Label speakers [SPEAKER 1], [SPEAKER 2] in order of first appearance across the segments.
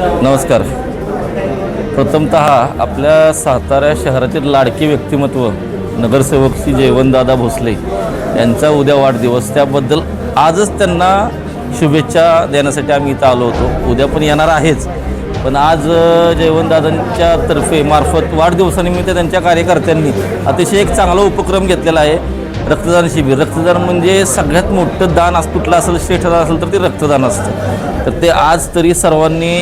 [SPEAKER 1] नमस्कार. प्रथमत आपल्या सातारा शहरातील लाडके व्यक्तिमत्व नगरसेवक श्री जयवंतदादा भोसले यांचा उद्या वाढदिवस. त्याबद्दल आजच त्यांना शुभेच्छा देण्यासाठी आम्ही इथं आलो होतो. उद्या पण येणार आहेच. पण आज जयवंतदादांच्या तर्फे मार्फत वाढदिवसानिमित्त त्यांच्या कार्यकर्त्यांनी अतिशय एक चांगला उपक्रम घेतलेला आहे. रक्तदान शिबिर. रक्तदान म्हणजे सगळ्यात मोठं दान असं कुठलं असेल श्रेष्ठ दान असेल तर ते रक्तदान असतं. तर ते आज तरी सर्वांनी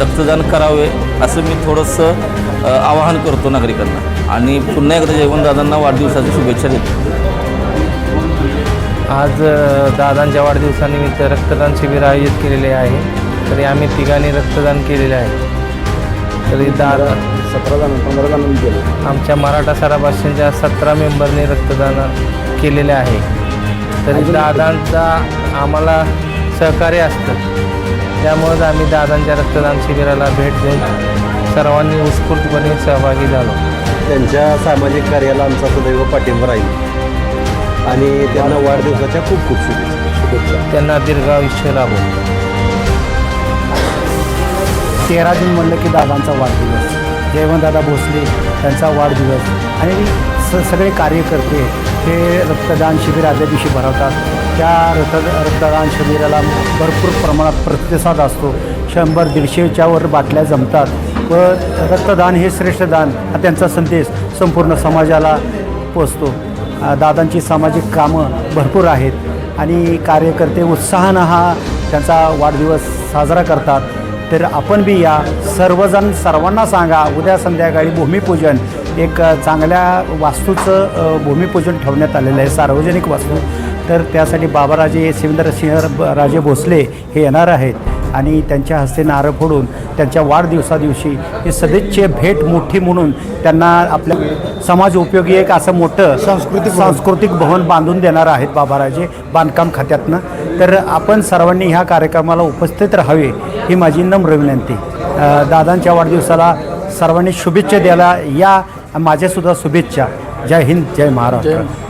[SPEAKER 1] रक्तदान करावे असं मी थोडंसं आवाहन करतो नागरिकांना. आणि पुन्हा एकदा जयवंतदादांना वाढदिवसाच्या शुभेच्छा देतो.
[SPEAKER 2] आज दादांच्या वाढदिवसानिमित्त रक्तदान शिबिर आयोजित केलेले आहे. तरी आम्ही तिघांनी रक्तदान केलेले आहे. तरी दादा
[SPEAKER 3] सतरा जण पंधरा जणांनी केलं.
[SPEAKER 2] आमच्या मराठा सराभाषेच्या सतरा मेंबरनी रक्तदान केलेले आहे. तरी दादांचा आम्हाला सहकार्य असतं. त्यामुळेच आम्ही दादांच्या रक्तदान शिबिराला भेट देऊन सर्वांनी उत्स्फूर्तपणे सहभागी झालो.
[SPEAKER 3] त्यांच्या सामाजिक कार्याला आमचा सदैव पाठिंबा राहील. आणि त्यांना वाढदिवसाच्या खूप खूप शुभेच्छा.
[SPEAKER 2] त्यांना दीर्घायुष्य लाभो.
[SPEAKER 4] तेरा जून म्हणलं की दादांचा वाढदिवस. जयवंतदादा भोसले त्यांचा वाढदिवस. आणि स सगळे कार्यकर्ते हे रक्तदान शिबिर आदल्या दिवशी भरवतात. त्या रक्त रक्तदान शिबिराला भरपूर प्रमाणात प्रतिसाद असतो. शंभर दीडशेच्या वर बाटल्या जमतात. व रक्तदान हे श्रेष्ठ दान हा त्यांचा संदेश संपूर्ण समाजाला पोचतो. दादांची सामाजिक कामं भरपूर आहेत आणि कार्यकर्ते उत्साहानं हा त्यांचा वाढदिवस साजरा करतात. तर आपण बी या सर्वजण सर्वांना सांगा उद्या संध्याकाळी भूमिपूजन एक चांगल्या वास्तूचं भूमिपूजन ठेवण्यात आलेलं आहे सार्वजनिक वास्तू. तर त्यासाठी बाबाराजे सिंह ब- राजे भोसले हे येणार आहेत आणि त्यांच्या हस्ते नारळ फोडून त्यांच्या वाढदिवसादिवशी ही सदिच्छे भेट मोठी म्हणून त्यांना आपल्या समाज उपयोगी एक असं मोठं सांस्कृतिक सांस्कृतिक भवन बांधून देणार आहेत बाबाराजे बांधकाम खात्यातनं. तर आपण सर्वांनी ह्या कार्यक्रमाला उपस्थित राहावे ही माझी नम्र विनंती. दादांच्या वाढदिवसाला सर्वांनी शुभेच्छा द्यायला या माझ्यासुद्धा शुभेच्छा. जय हिंद जय महाराष्ट्र.